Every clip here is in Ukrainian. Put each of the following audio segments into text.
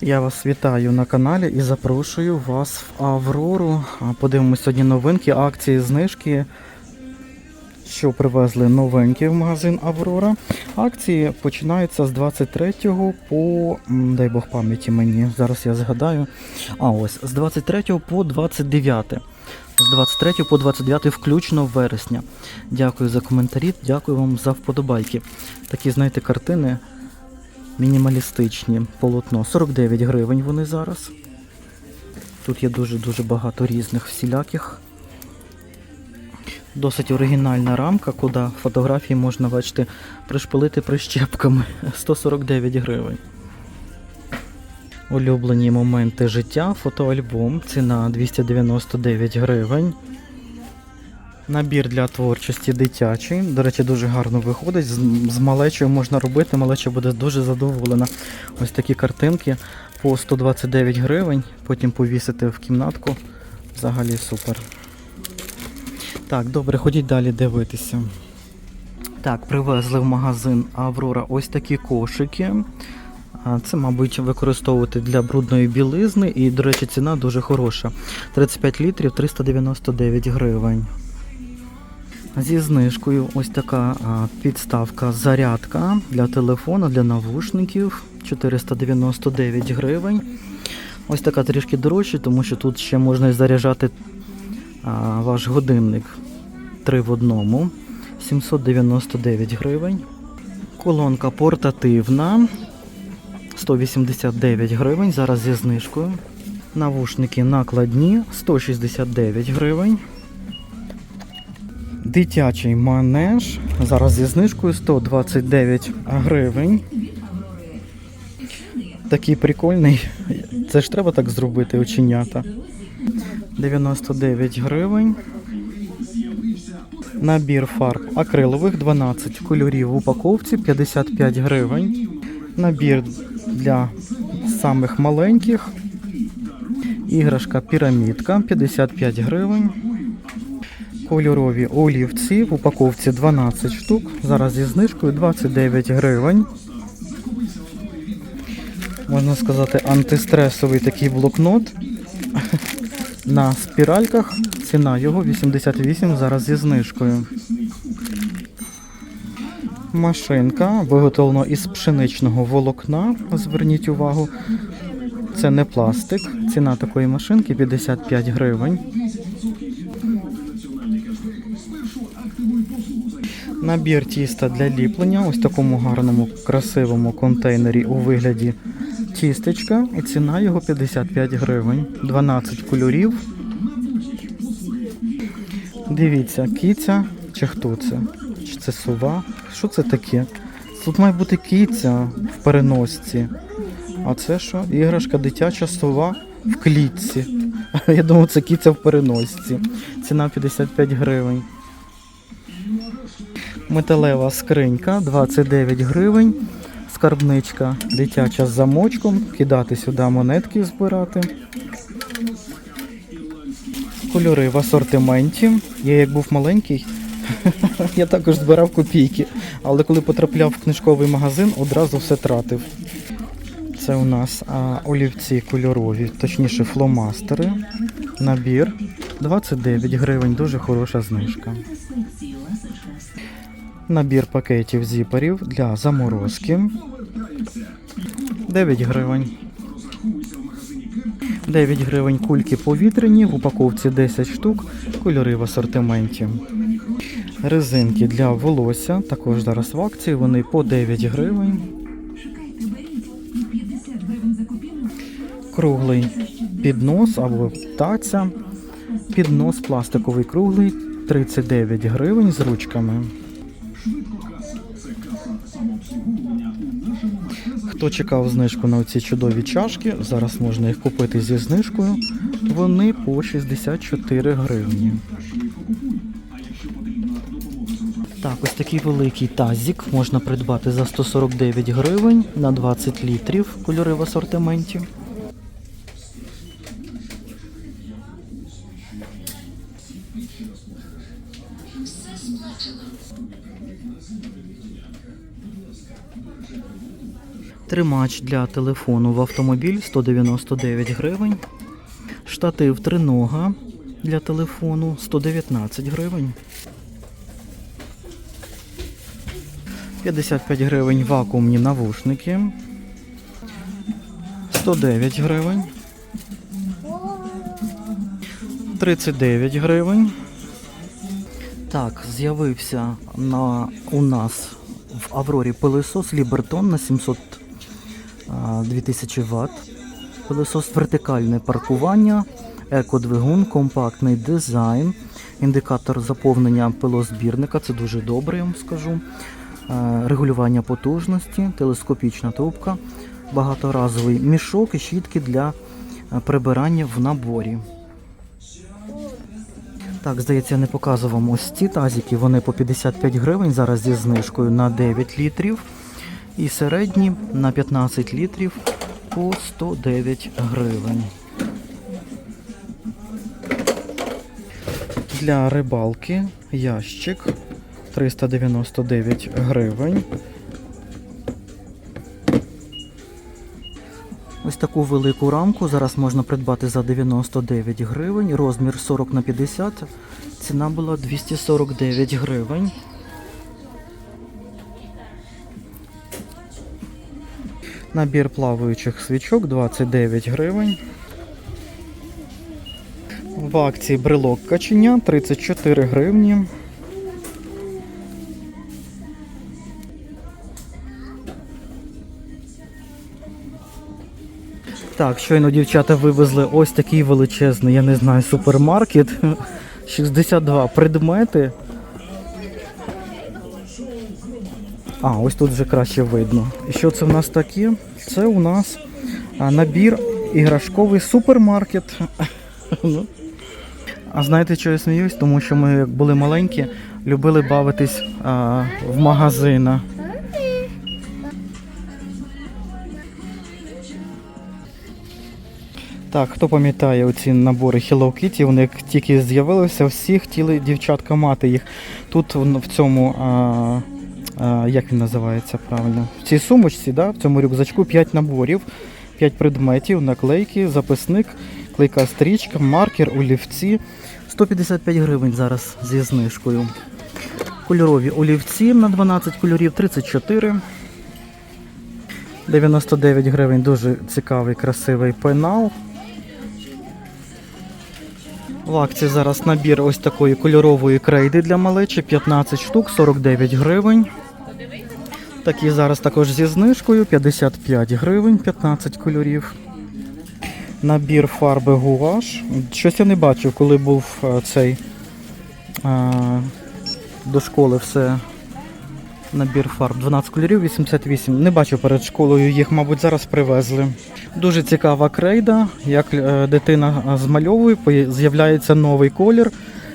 Я вас вітаю на каналі і запрошую вас в Аврору. Подивимось сьогодні новинки, акції, знижки, що привезли новенькі в магазин Аврора. Акції починаються з 23 по, дай Бог пам'яті мені, зараз я згадаю. А ось з 23 по 29. З 23 по 29 включно вересня. Дякую за коментарі, дякую вам за вподобайки. Такі, знаєте, картини мінімалістичні полотно. 49 гривень вони зараз. Тут є дуже-дуже багато різних всіляких. Досить оригінальна рамка, куди фотографії можна, бачити, пришпилити прищепками. 149 гривень. Улюблені моменти життя, фотоальбом, ціна 299 гривень. Набір для творчості дитячий. До речі, дуже гарно виходить. З, малечою можна робити, малеча буде дуже задоволена. Ось такі картинки по 129 гривень, потім повісити в кімнатку. Взагалі супер. Так, добре, ходіть далі дивитися. Так, привезли в магазин Аврора ось такі кошики. Це, мабуть, використовувати для брудної білизни. І, до речі, ціна дуже хороша. 35 літрів 399 гривень. Зі знижкою ось така підставка зарядка для телефона, для навушників 499 гривень. Ось така трішки дорожча, тому що тут ще можна заряджати ваш годинник 3 в одному. 799 гривень. Колонка портативна 189 гривень. Зараз зі знижкою. Навушники накладні 169 гривень. Дитячий манеж. Зараз зі знижкою 129 гривень. Такий прикольний. Це ж треба так зробити, оченята. 99 гривень. Набір фарб акрилових 12 кольорів в упаковці 55 гривень. Набір для самих маленьких. Іграшка пірамідка 55 гривень. Кольорові олівці в упаковці 12 штук. Зараз зі знижкою 29 гривень. Можна сказати, антистресовий такий блокнот. На спіральках ціна його 88 зараз зі знижкою. Машинка виготовлена із пшеничного волокна. Зверніть увагу. Це не пластик. Ціна такої машинки 55 гривень. Набір тіста для ліплення ось такому гарному красивому контейнері у вигляді тістечка. І ціна його 55 гривень. 12 кольорів. Дивіться, киця чи хто це? Чи це сова? Що це таке? Тут має бути киця в переносці. А це що? Іграшка дитяча сова в клітці. Я думав, це киця в переносці. Ціна 55 гривень. Металева скринька 29 гривень. Скарбничка дитяча з замочком. Кидати сюди монетки збирати. Кольори в асортименті. Я як був маленький, я також збирав копійки. Але коли потрапляв в книжковий магазин, одразу все тратив. Це у нас а, олівці кольорові, точніше фломастери. Набір 29 гривень, дуже хороша знижка. Набір пакетів зіперів для заморозки. 9 гривень. 9 гривень кульки повітряні, в упаковці 10 штук, кольори в асортименті. Резинки для волосся, також зараз в акції, вони по 9 гривень. Круглий піднос або таця. Піднос пластиковий круглий 39 гривень з ручками. Хто чекав знижку на ці чудові чашки, зараз можна їх купити зі знижкою. Вони по 64 гривні. Так, ось такий великий тазик можна придбати за 149 гривень на 20 літрів. Кольори в асортименті. Тримач для телефону в автомобіль 199 гривень. Штатив тринога для телефону 119 гривень. 55 гривень вакуумні навушники. 109 гривень. 39 гривень. Так, з'явився на, у нас в Аврорі пилисос Лібертон на 700 а, 2000 Вт. Пилисос вертикальне паркування, екодвигун, компактний дизайн, індикатор заповнення пилозбірника, це дуже добре, я вам скажу. Е, Регулювання потужності, телескопічна трубка, багаторазовий мішок і щітки для е, прибирання в наборі. Так, здається, я не показував ось ці тазики. Вони по 55 гривень зараз зі знижкою на 9 літрів. І середні на 15 літрів по 109 гривень. Для рибалки ящик 399 гривень. Ось таку велику рамку зараз можна придбати за 99 гривень, розмір 40 на 50. Ціна була 249 гривень. Набір плаваючих свічок 29 гривень. В акції брелок каченя 34 гривні. Так, щойно дівчата вивезли ось такий величезний, я не знаю, супермаркет. 62 предмети. А, ось тут вже краще видно. І що це в нас таке? Це у нас набір іграшковий супермаркет. Ну. А знаєте, що я сміюсь? Тому що ми, як були маленькі, любили бавитись а, в магазинах. Так, хто пам'ятає оці набори Hello Kitty, вони як тільки з'явилися, всі хотіли дівчатка мати їх. Тут в цьому, а, як він називається правильно? В цій сумочці, да, в цьому рюкзачку 5 наборів, 5 предметів, наклейки, записник, клейка стрічка, маркер, олівці. 155 гривень зараз зі знижкою. Кольорові олівці на 12 кольорів 34. 99 гривень, дуже цікавий, красивий пенал. В акції зараз набір ось такої кольорової крейди для малечі 15 штук, 49 гривень. Такі зараз також зі знижкою 55 гривень, 15 кольорів. Набір фарби гуаш. Щось я не бачив, коли був е, цей е, до школи все. Набір фарб 12 кольорів, 88. Не бачу перед школою їх, мабуть, зараз привезли. Дуже цікава крейда. Як е, дитина змальовує, з'являється новий колір.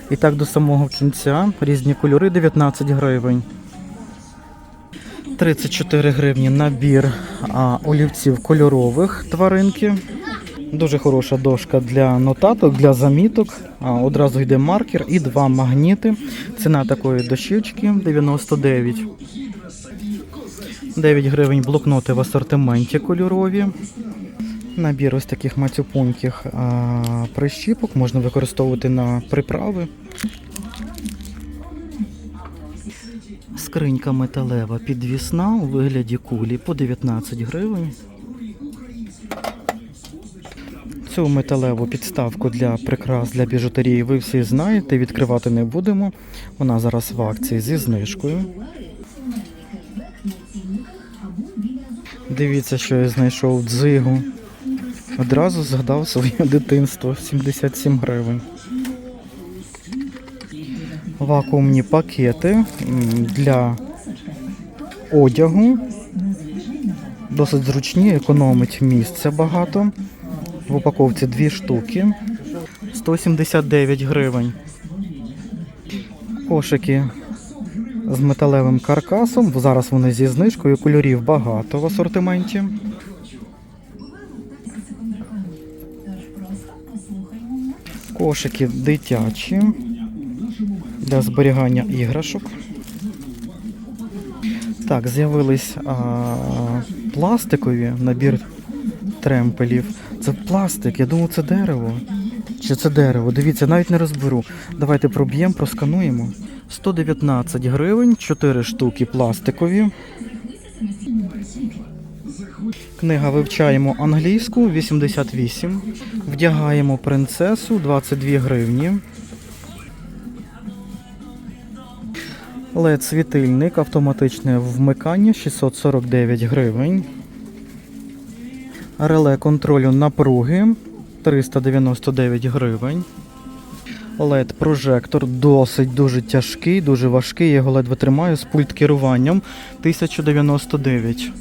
І так до самого кінця. Різні кольори 19 гривень. 34 гривні набір а, олівців кольорових тваринки. Дуже хороша дошка для нотаток, для заміток. А, одразу йде маркер і два магніти. Ціна такої дощечки 99. 9 гривень блокноти в асортименті кольорові. Набір ось таких мацюпуньких прищіпок можна використовувати на приправи. Скринька металева підвісна у вигляді кулі по 19 гривень. Цю металеву підставку для прикрас для біжутерії ви всі знаєте, відкривати не будемо. Вона зараз в акції зі знижкою. Дивіться, що я знайшов дзигу. Одразу згадав своє дитинство 77 гривень. Вакуумні пакети для одягу. Досить зручні, економить місця багато. В упаковці дві штуки. 179 гривень. Кошики з металевим каркасом. Зараз вони зі знижкою. Кольорів багато в асортименті. Кошики дитячі для зберігання іграшок. Так, з'явились пластикові, набір тремпелів. Це пластик, я думав, це дерево. Чи це дерево? Дивіться, навіть не розберу. Давайте проб'ємо, проскануємо. 119 гривень, 4 штуки пластикові. Книга вивчаємо англійську 88. Вдягаємо принцесу 22 гривні. Led світильник автоматичне вмикання 649 гривень. Реле контролю напруги 399 гривень. led прожектор досить дуже тяжкий, дуже важкий. Я його ледве тримаю з пульт керуванням 1099.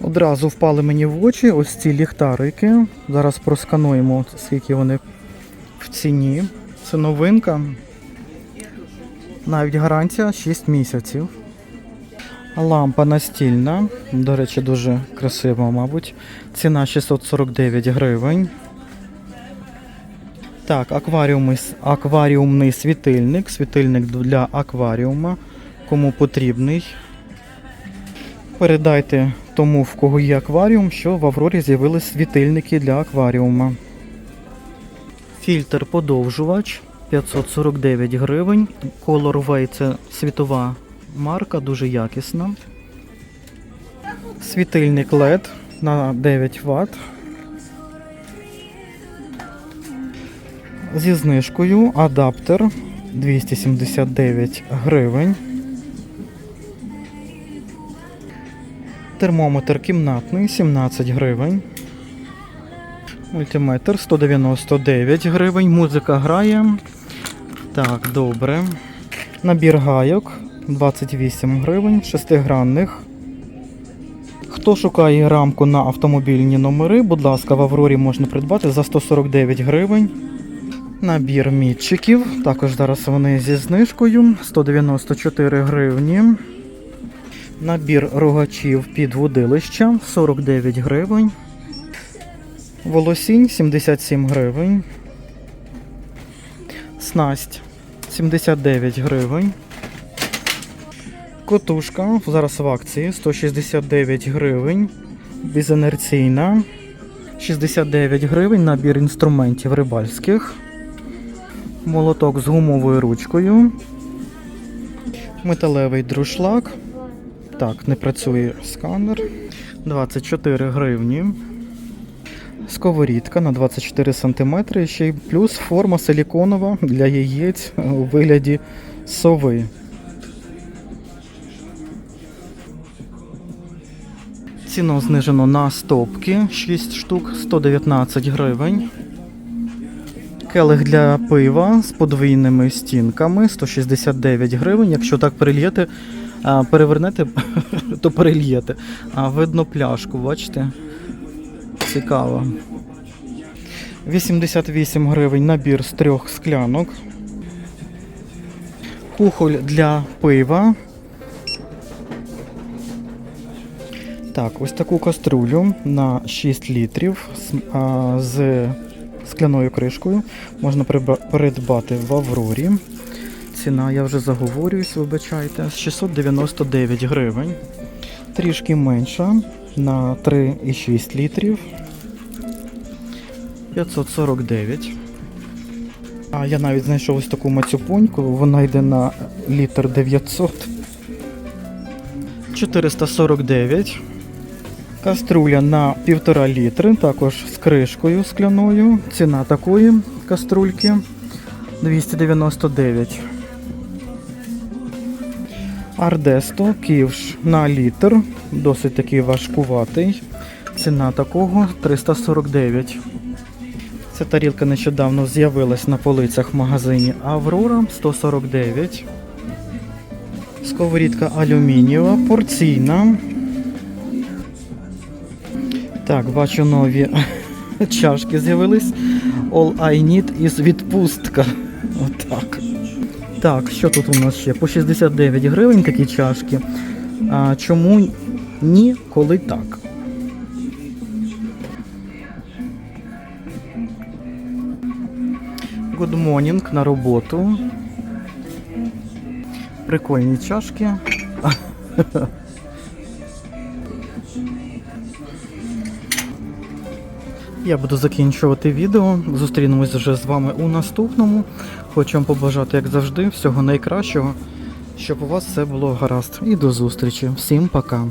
Одразу впали мені в очі ось ці ліхтарики. Зараз проскануємо, скільки вони в ціні. Це новинка. Навіть гарантія 6 місяців. Лампа настільна. До речі, дуже красива, мабуть. Ціна 649 гривень. Так, акваріуми, акваріумний світильник. Світильник для акваріума. Кому потрібний. Передайте тому, в кого є акваріум, що в Аврорі з'явились світильники для акваріума. Фільтр подовжувач 549 гривень. Colorway це світова марка, дуже якісна. Світильник LED на 9 Вт. Зі знижкою адаптер 279 гривень. Термометр кімнатний 17 гривень. Мультиметр 199 гривень. Музика грає. Так, добре. Набір гайок 28 гривень, шестигранних. Хто шукає рамку на автомобільні номери, будь ласка, в Аврорі можна придбати за 149 гривень. Набір мітчиків. Також зараз вони зі знижкою 194 гривні. Набір рогачів під водилища 49 гривень. Волосінь 77 гривень. Снасть 79 гривень. Котушка зараз в акції 169 гривень. Безінерційна 69 гривень. Набір інструментів рибальських. Молоток з гумовою ручкою. Металевий друшлак. Так, не працює сканер. 24 гривні. Сковорідка на 24 см, ще й плюс форма силіконова для яєць у вигляді сови. Ціну знижено на стопки 6 штук 119 гривень. Келих для пива з подвійними стінками 169 гривень. Якщо так перельєте, перевернете, то перельєте. Видно пляшку, бачите? Цікаво. 88 гривень набір з трьох склянок. Кухоль для пива. Так, ось таку каструлю на 6 літрів з, а, з скляною кришкою можна придбати в Аврорі. Ціна, я вже заговорююсь, вибачайте, 699 гривень. Трішки менша на 3,6 літрів. 549. А я навіть знайшов ось таку мацюпоньку, вона йде на літр 900. 449. Каструля на 1,5 літри, також з кришкою скляною. Ціна такої каструльки 299. Ардесто ківш на літр, досить такий важкуватий. Ціна такого 349. Ця тарілка нещодавно з'явилась на полицях в магазині Аврора 149. Сковорідка алюмінієва, порційна. Так, бачу нові чашки з'явились. All I need is відпустка. Отак. Так, що тут у нас ще? По 69 гривень такі чашки. А чому ні, коли так? Good morning на роботу. Прикольні чашки. Я буду закінчувати відео. Зустрінемось вже з вами у наступному. Хочу вам побажати, як завжди, всього найкращого, щоб у вас все було гаразд. І до зустрічі. Всім пока!